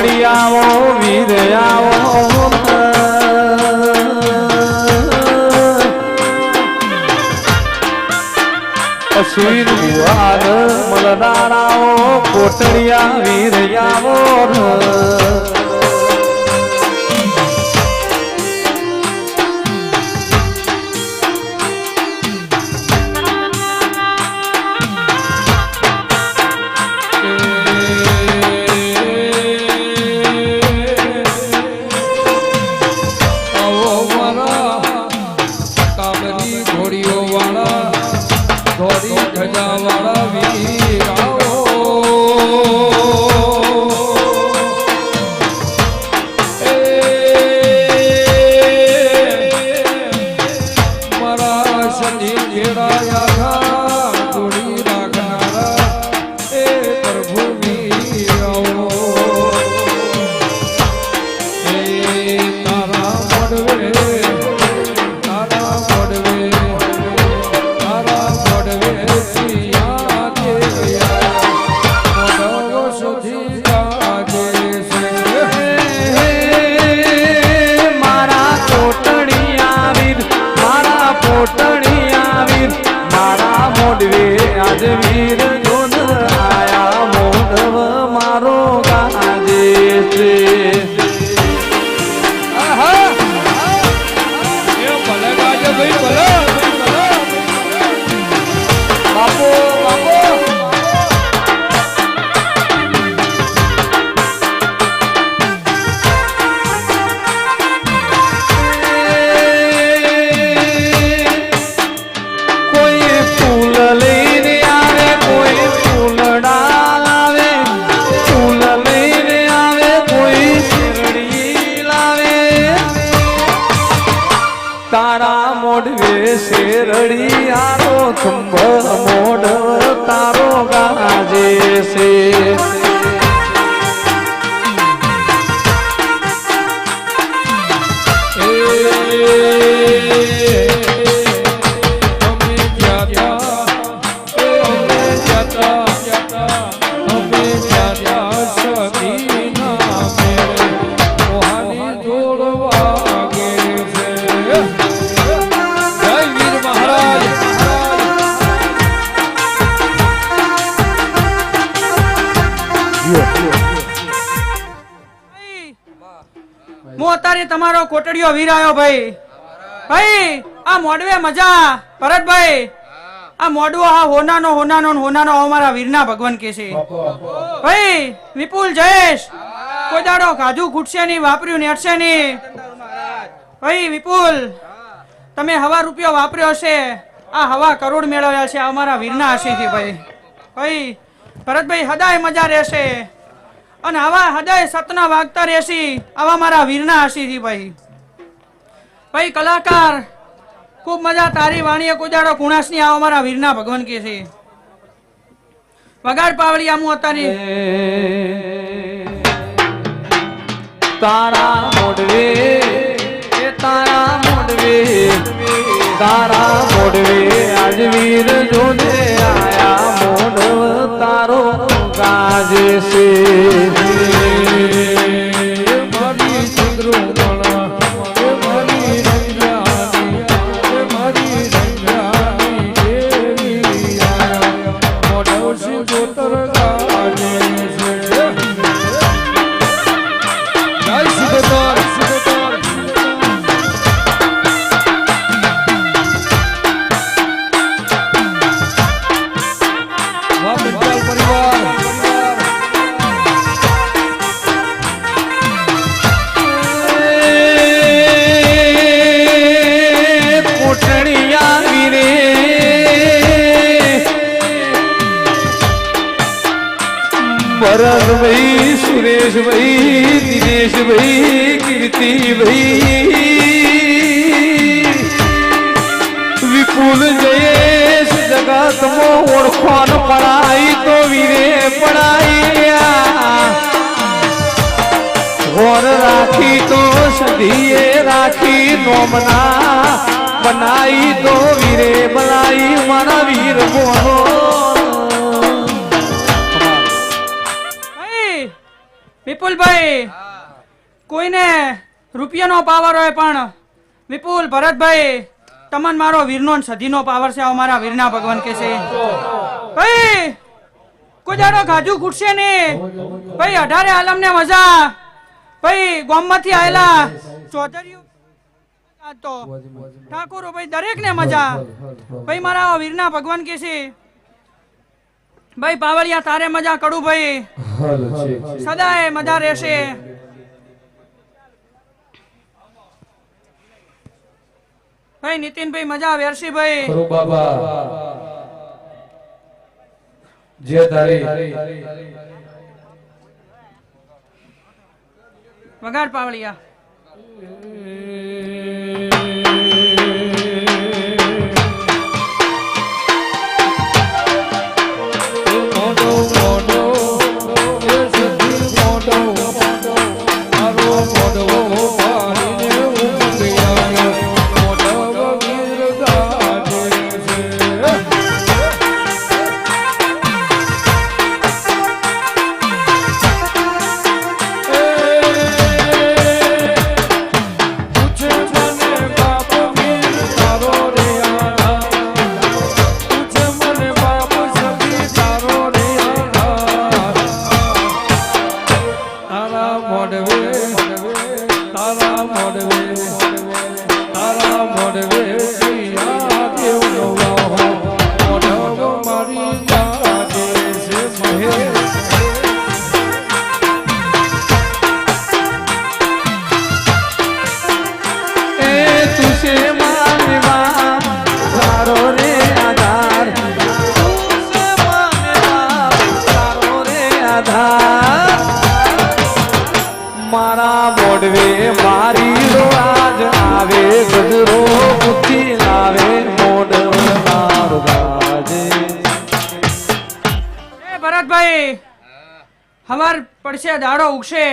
કોટડિયાઓ વીરયાઓ. અશ્વિન ભુવાન મલનારાઓ કોટડિયા આવો હું અત્યારે તમારો કોટડીયો વીરાયો ભાઈ. ભાઈ આ મોડવે મજા. ભરતભાઈ આ મોડવો આ હોનાનો હોનાનો હોનાનો અમારા વીરના ભગવાન કે છે. ભાઈ વિપુલ જયેશ. કોઈ દાડો કાજુ ખૂટશે નહીં વાપર્યું નેટશે નહીં. ભાઈ વિપુલ તમે હવા રૂપિયો વાપર્યો હશે. આ હવા કરોડ મેળવ્યા છે અમારા વીરના આશીથી ભાઈ. ભાઈ ભરતભાઈ હદાય મજા રહેશે. અને આવા હદાય સતના વાગતા રહેશી આવા મારા વીરના આશીથી ભાઈ. ભાઈ કલાકાર ખૂબ મજા. તારી વાણીએ કુજાડો. કુણાસની આવો મારા વીરના ભગવાન કે છે. વગાડ પાવડી આમું અત્યારે તારા મોઢવે એ તારા મોઢવે. તારા મોઢવે આજ વીર જોને આયા મોઢવ તારો ગાજે છે ભરતભાઈ સુરેશભાઈ દિનેશભાઈ કીર્તિભાઈ વિપુલ જયેશ જગતમાં ઓળખોન પડાઈ તો વીરે પડાઈ ઘોર રાખી તો સધીએ રાખી નોમના બનાઈ તો વીરે બનાઈ મારા વીર મોનો વિપુલભાઈ, કોઈને રૂપિયાનો પાવર હોય પણ વિપુલ ભરતભાઈ, તમન મારો વીરનો ને સધીનો પાવર છે, આવો મારા વીરના ભગવાન કે છે. ભાઈ કોઈ જાડો ગાજુ ખૂટશે નહીં. ભાઈ, અઢારે આલમ ને મજા. ભાઈ, ગોમમાંથી આયેલા ચૌધરીઓ ઠાકોરો, ભાઈ દરેક ને મજા. ભાઈ, મારા વીરના ભગવાન કે છે. ભાઈ પાવળિયા તારે મજા કડું ભાઈ. સદાય મજા રહેશે. ભાઈ નીતિનભાઈ મજા વેરસી ભાઈ. બાબા. જે તારી વગાડ પાવળિયા. મોડવે તારા મોડવે તારા મોડવે મારા મોડવે મારી આજ આવે, ગજરો પૂછી લાવે મોડ મારો ગાજે. એ ભરતભાઈ, હવાર પડશે, દાડો ઉગશે.